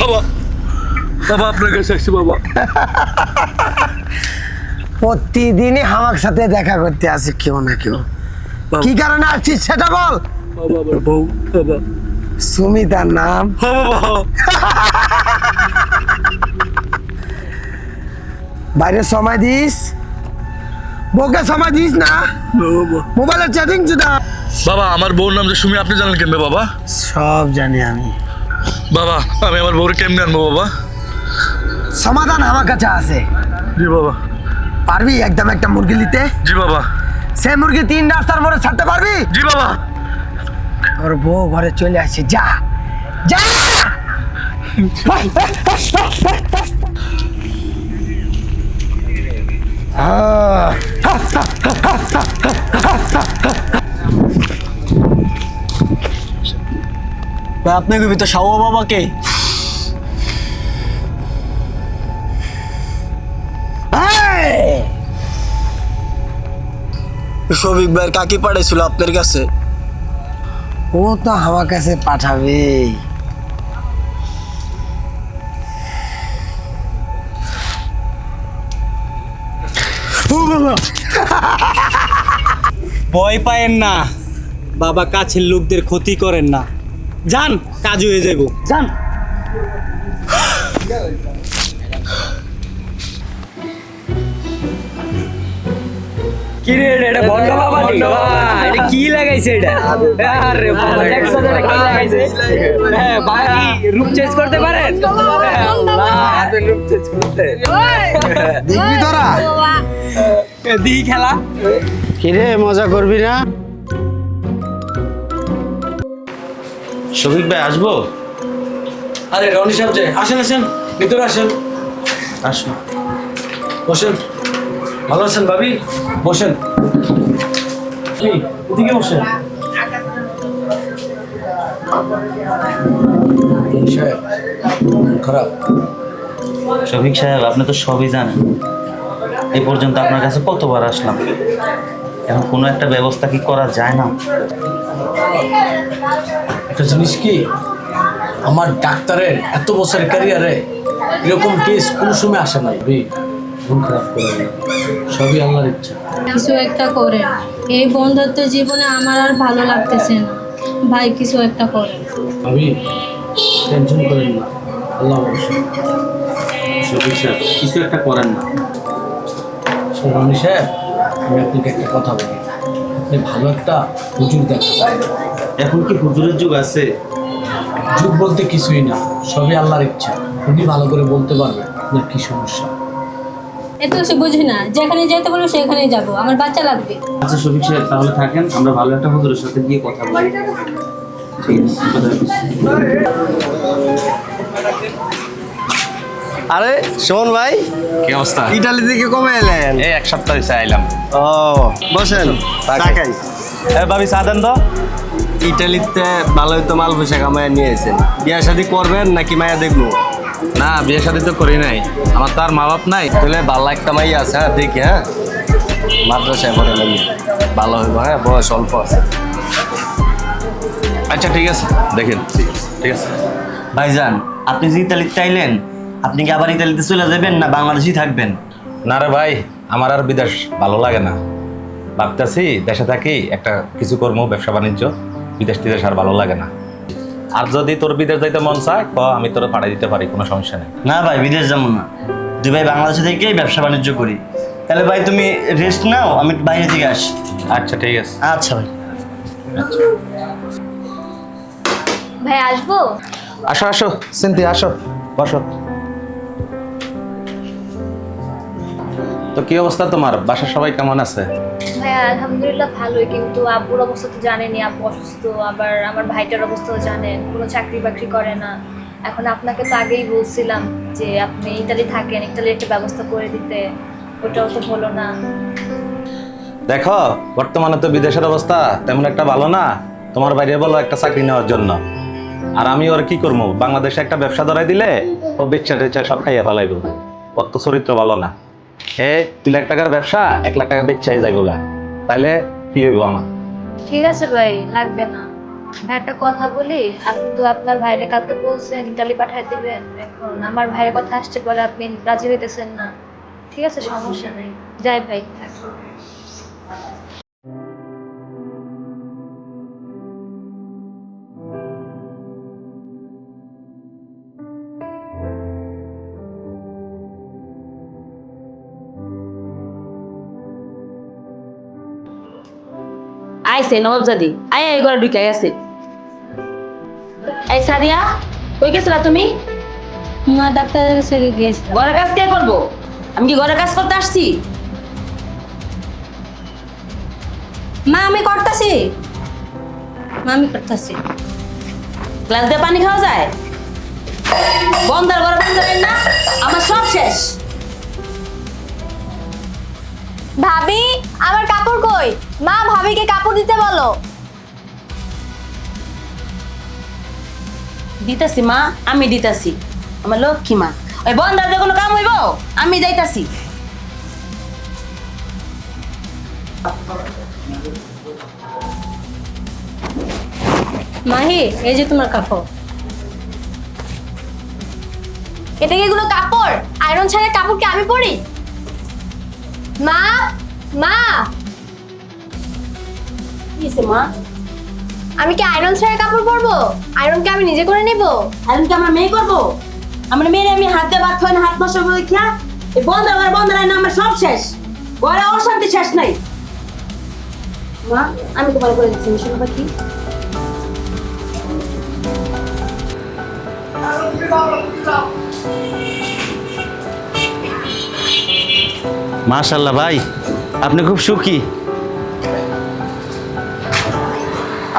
বাবা বাবা আপনার কাছে আসছি বাবা। প্রতিদিনই আমার সাথে দেখা করতে আসে কেউ না কেউ। কি কারণে আসছিস সেটা বল। বাবা বউ বাবা। সুমিতার নাম। বাইরে সময় দিস। বউকে সময় দিস না। মোবাইলের চ্যাটিং চুদা। বাবা আমার বউর নাম যে সুমি আপনি জানেন কেমনে বাবা? সব জানি আমি। বাবা আমি আমার বউর কেমনে আনব বাবা? সমাধান আমার কাছে আছে। জি বাবা। পারবি একদম একটা মুরগি নিতে? জি বাবা। সে মুরগি তিন রাস্তার মোড়ে ছাড়তে পারবি? জি বাবা। ওর বউ ঘরে চলে আসছে যা। যা আহ, আপনাকে ভিতর সাউ বাবাকে? এই! শফিক ভাইয়ের কাকি পাঠাইছিল আপনার কাছে? ও তো আমার কাছে পাঠাবে। ভয় পায়েন না। বাবা কাছের লোকদের ক্ষতি করেন না। যান কাজ হয়ে যাব যান কিরে এটা বন্ধ বাবা এটা কি লাগাইছে এটা? আরে বাবা দেখছ এটা কি লাগাইছে। হ্যাঁ ভাই রূপ চেঞ্জ করতে পারেন? রূপ চেঞ্জ করতে। দেখবি তোরা? দিই খেলা। কিরে মজা করবি না? শফিক ভাই আসব? আরে রনি সাহেব যে আসেন আসেন ভিতরে আসেন। আসুন। বসেন। ভালো আছেন ভাবি? বসেন। কি ওদিকে বসেন। খারাপ। শফিক সাহেব আপনি তো সবই জানেন। এই পর্যন্ত আপনার কাছে কতবার আসলাম? এখন কোনো একটা ব্যবস্থা কি করা যায় না? একটা জিনিস কি? আমার ডাক্তারের এত বছরের ক্যারিয়ারে এরকম কেস কোনো সময় আসে নাই। ভাই মন খারাপ করে না। সবই আল্লাহর ইচ্ছা। কিছু একটা করেন এই বন্ধুত্ব জীবনে আমার আর ভালো লাগতেছে না। ভাই কিছু একটা করেন ভাবি টেনশন করেন না। আল্লাহ ভরসা শফিক কিছু একটা করেন না। রনি সাহেব আমি আপনাকে একটা কথা বলি। আপনি ভালো একটা হুজুর দেখান। এখন কি হুজুরের যুগ আছে? যুগ বলতে কিছুই না সবই আল্লাহর ইচ্ছা। উনি ভালো করে বলতে পারবে আপনার কি সমস্যা। এত সে বুঝি না যেখানে যেতে বলব সেখানেই যাব আমার বাচ্চা লাগবে। আচ্ছা শফিক সাহেব তাহলে থাকেন আমরা ভালো একটা হুজুরের সাথে গিয়ে কথা বলি। ঠিক আছে আরে শোন ভাই কি অবস্থা? ইটালি থেকে কমে এলেন। এই এক সপ্তাহ হয়েছে আইলাম। ও বসেন তাকাই ভাবি চা দেন তো। ইটালিতে ভালোই তো মাল পয়সা কামায় নিয়ে এসেছেন বিয়া শাদি করবেন নাকি মায়া দেখব? না বিয়ে শাদী তো করি নাই। আমার তো আর মা বাপ নাই। তাহলে ভালো একটা মাইয়া আছে হ্যাঁ দেখি হ্যাঁ। মাদ্রাসায় পড়ে লাগি ভালো হইব হ্যাঁ বয়স অল্প আছে। আচ্ছা ঠিক আছে। দেখেন। ঠিক আছে। ভাইজান আপনি যে ইতালিতে চাইলেন আপনি কি আবার ইতালিতে চলে যাবেন না বাংলাদেশেই থাকবেন? না রে ভাই আমার আর বিদেশ ভালো লাগে না। ভাবতেছি দেশে থাকি একটা কিছু কর্ম ব্যবসা বাণিজ্য। বিদেশ টিদেশ আর ভালো লাগে না। আর যদি তোর বিদেশ যাইতে মন চায় ক আমি তোর পাঠিয়ে দিতে পারি কোনো সমস্যা নেই। না ভাই বিদেশ যাব না। দুই ভাই বাংলাদেশে থেকেই ব্যবসা বাণিজ্য করি। তাহলে ভাই তুমি রেস্ট নাও আমি বাইরে থেকে আসি। আচ্ছা ঠিক আছে। আচ্ছা ভাই। ভাই আসব? আসো আসো চিন্তি আসো বসো। তো কি অবস্থা তোমার? বাসার সবাই কেমন আছে? আলহামদুলিল্লাহ ভালোই কিন্তু আব্বুর অবস্থা তো জানেনই আব্বু অসুস্থ আবার আমার ভাইটার অবস্থাও জানেন কোনো চাকরি বাকরি করে না। এখন আপনাকে তো আগেই বলছিলাম যে আপনি ইতালি থাকেন ইতালি একটা ব্যবস্থা করে দিতে ওটাও তো হলো না। দেখো বর্তমানে তো বিদেশের অবস্থা তেমন একটা ভালো না তোমার বাইরে বলো একটা চাকরি নেওয়ার জন্য। আর আমি ওর কি করব? বাংলাদেশে একটা ব্যবসা ধরাই দিলে ও বেচা টেচা সব খাইয়া ফেলাইব। ওর তো চরিত্র ভালো না। এ লাখ টাকার ব্যবসা, এক লাখ টাকা বেচাই যাইব গা তাহলে কি হইব আমার? ঠিক আছে ভাই, লাগবে না। ভাই, একটা কথা বলি, আপনি তো আপনার ভাইরে কালকে বলছেন ইটালি পাঠাই দিবেন। এখন আমার ভাইয়ের কথা আসছে বলে আপনি রাজি হইতেছেন না। ঠিক আছে, সমস্যা নেই। যাই ভাই আইসে নবাবজাদি আয় এই ঘরে ঢুকে গেছে এই সাদিয়া কই গেছিলা তুমি? মা ডাক্তারের কাছে গেছে। ঘরের কাজ কে করব? আমি কি ঘরের কাজ করতে আসছি? মা আমি করতেছি। মা আমি করতেছি। গ্লাস দিয়ে পানি খাওয়া যায়? বন্দার ঘরে বন্ধ না আমার সব শেষ। ভাবি আমার কাপড় কই? মা ভাবিকে কাপড় দিতে বলো। দিতাছি মা আমি দিতাছি। আমার লক্ষ্মী মা। ওই বন্দার যে কোনো কাম হইব? আমি যাইতাছি। মাহি এই যে তোমার কাপড়। এটা কি এগুলো কাপড়? আয়রন ছাড়া কাপড় কি আমি পরি? মা মা। কি হইছে মা? আমি কি আয়রন ছাড়া কাপড় পরবো? আয়রন কি আমি নিজে করে নেব? আমি কি আমার মেয়ে করব? আমার মেয়ের আমি হাত দিয়ে খাই না হাত নষ্ট করে খেয়া এই বন্ধ ঘরে বন্ধ রায় না আমার সব শেষ। ঘরে অশান্তি শেষ নাই। মা আমি তোমার করে দিচ্ছি মিশন পাখি মাশাল্লাহ ভাই আপনি খুব সুখী।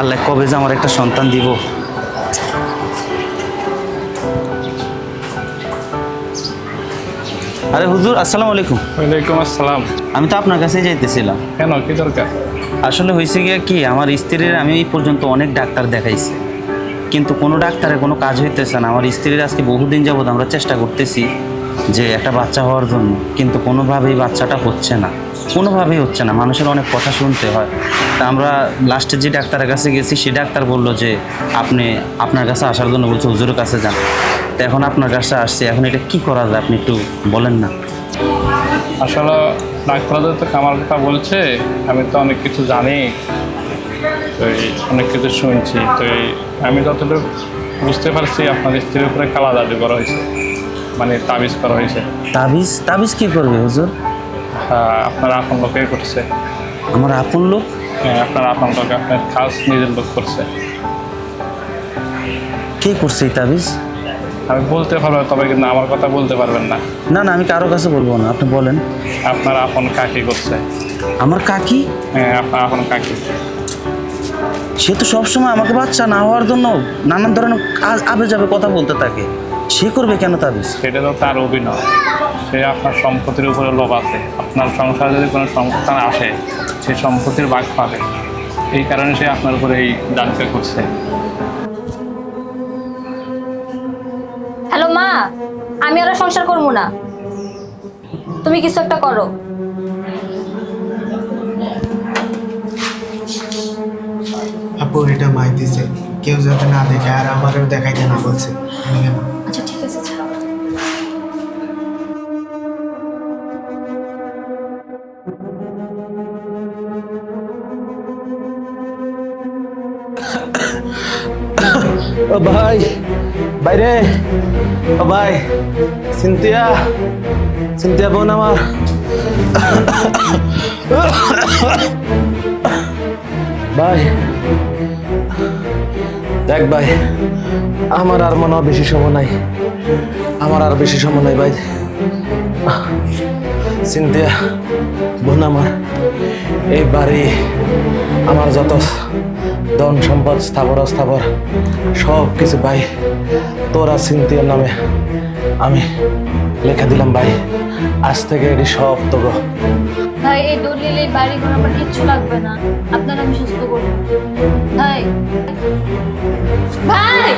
আল্লাহ কবে যে আমার একটা সন্তান দিব। আরে হুজুর আসসালামু আলাইকুম। ওয়ালাইকুম আসসালাম। আমি তো আপনার কাছে যাইতেছিলাম। কেন কি দরকার? আসলে হয়েছে গিয়া কি আমার স্ত্রীর আমি এই পর্যন্ত অনেক ডাক্তার দেখাইছি। কিন্তু কোনো ডাক্তারের কোনো কাজ হইতেছে না। আমার স্ত্রীর আজকে বহুদিন যাবৎ আমরা চেষ্টা করতেছি। যে একটা বাচ্চা হওয়ার জন্য। কিন্তু কোনোভাবেই বাচ্চাটা হচ্ছে না। কোনোভাবেই হচ্ছে না। মানুষের অনেক কথা শুনতে হয়। তা আমরা লাস্টে যে ডাক্তারের কাছে গেছি, সে ডাক্তার বলল যে, আপনি আপনার কাছে আসার জন্য বলছে, হুজুরের কাছে যান। তো এখন আপনার কাছে আসছে। এখন এটা কি করা যায়? আপনি একটু বলেন না। আসলে ডাক্তারদের তো আমার কথা বলছে, আমি তো অনেক কিছু জানি, তো অনেক কিছু শুনছি। তো আমি যতটুকু বুঝতে পারছি, আপনার স্ত্রীর উপরে কালা জাদু করা হয়েছে। মানে তাবিজ করা হয়েছে। তাবিজ? তাবিজ কি করবে হুজুর? আপনার আপন লোকে করছে। আমার আপন লোক? হ্যাঁ, আপনার আপন লোক আপনার খাস নিজের লোক করছে। কে করছে এই তাবিজ? আমি বলতে পারব তবে কিন্তু আমার কথা বলতে পারবেন না। না না আমি কারও কাছে বলব না আপনি বলেন। আপনার আপন কাকি করছে। আমার কাকি? হ্যাঁ আপনার আপন কাকি। সে তো সবসময় আমাকে বাচ্চা না হওয়ার জন্য নানান ধরনের কাজ আবে যাবে কথা বলতে থাকে। সে করবে কেন তাবিজ? সেটা তো তার অভিনয়। সে আপনার সম্পত্তির উপরে লোভ আছে। আপনার সংসারে যদি কোনো সংস্থান আসে সে সম্পত্তির ভাগ পাবে। এই কারণে সে আপনার উপরে এই দানকে করছে। হ্যালো মা আমি আর সংসার করব না। তুমি কিছু একটা করো। আপু এটা মাই দিছে। কেউ যাতে না দেখে আর আমারও দেখাইতে না বলছে। আমি কেন? আচ্ছা ঠিক আছে ছাড়ো। ও ভাই বাইরে। ও ভাই সিনতিয়া সিনতিয়া বোন আমার। ভাই দেখ ভাই, আমার আর মনে বেশি সময় নাই। আমার আর বেশি সময় নাই ভাই। সিনতিয়া বোন আমার, এই বাড়ি, আমার যত ধন সম্পদ, স্থাবর, অস্থাবর, সব কিছু ভাই, তোরা সিনতিয়ার নামে আমি লেখা দিলাম ভাই। আজ থেকে এটি সব তো ভাই, এই দলিল এই বাড়ি ঘর আমার কিচ্ছু লাগবে না। আপনার আমি সুস্থ করব। ভাই। ভাই!